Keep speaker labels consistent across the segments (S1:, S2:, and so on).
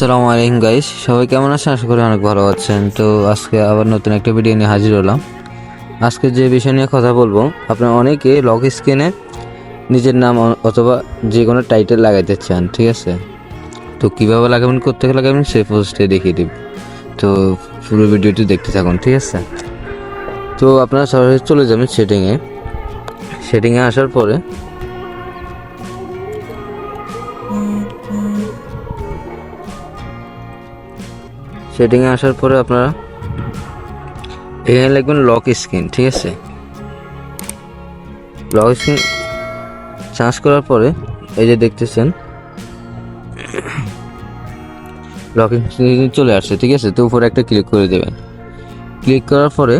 S1: আসসালামু আলাইকুম গাইস সবাই কেমন আছেন? আশা করি অনেক ভালো আছেন। তো আজকে আবার নতুন একটা ভিডিও নিয়ে হাজির হলাম। আজকে যে বিষয় নিয়ে কথা বলব আপনারা অনেকে লক স্ক্রিনে নিজের নাম অথবা যে কোনো টাইটেল লাগাইতে চান, ঠিক আছে? তো কীভাবে লাগাবেন করতে গেলে লাগাবেন সেই পোস্টে দেখিয়ে দিব। তো পুরো ভিডিওটি দেখতে থাকুন, ঠিক আছে? তো আপনারা সরাসরি চলে যাবেন সেটিংয়ে সেটিংয়ে আসার পরে সেটিংয়ে আসার পরে আপনারা এখানে লিখবেন লক স্ক্রিন ঠিক আছে? লক স্ক্রিন চার্জ করার পরে এই যে দেখতেছেন লক স্ক্রিন চলে আসছে, ঠিক আছে? তো উপরে একটা ক্লিক করে দেবেন। ক্লিক করার পরে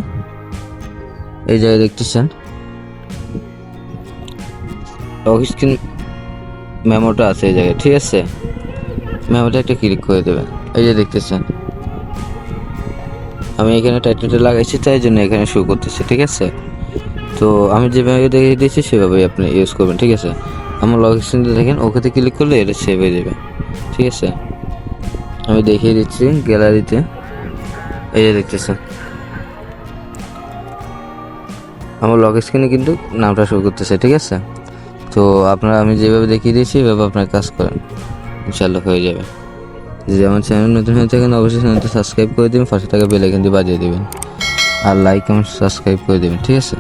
S1: এই জায়গায় দেখতেছেন লক স্ক্রিন মেমোটা আছে এই জায়গায়, ঠিক আছে? মেমোটা একটা ক্লিক করে দেবেন। এই যে দেখতেছেন আমি এখানে টাইটেলটা লাগাইছি, তাই জন্য এখানে শো করতেছে, ঠিক আছে? তো আমি যেভাবে দেখিয়ে দিয়েছি, সেভাবেই আপনি ইউজ করবেন, ঠিক আছে? আমার লগ দেখেন, ওখানে ক্লিক করলে এটা সেভ হয়ে যাবে, ঠিক আছে? আমি দেখিয়ে দিচ্ছি গ্যালারিতে এই যে দেখতেছেন। আমার লগ স্ক্রিনে কিন্তু নামটা শো করতেছে, ঠিক আছে? তো আপনারা আমি যেভাবে দেখিয়ে দিয়েছি, এভাবে আপনার কাজ করেন ইনশাল্লাহ হয়ে যাবে। যদি আমার চ্যানেল নতুন হয়ে থাকেন, অবশ্যই চ্যানেলটা সাবস্ক্রাইব করে দেবেন, পাশে থাকা বেল আইকনটি বাজিয়ে দেবেন। আর লাইক কমেন্ট সাবস্ক্রাইব করে দেবেন, ঠিক আছে?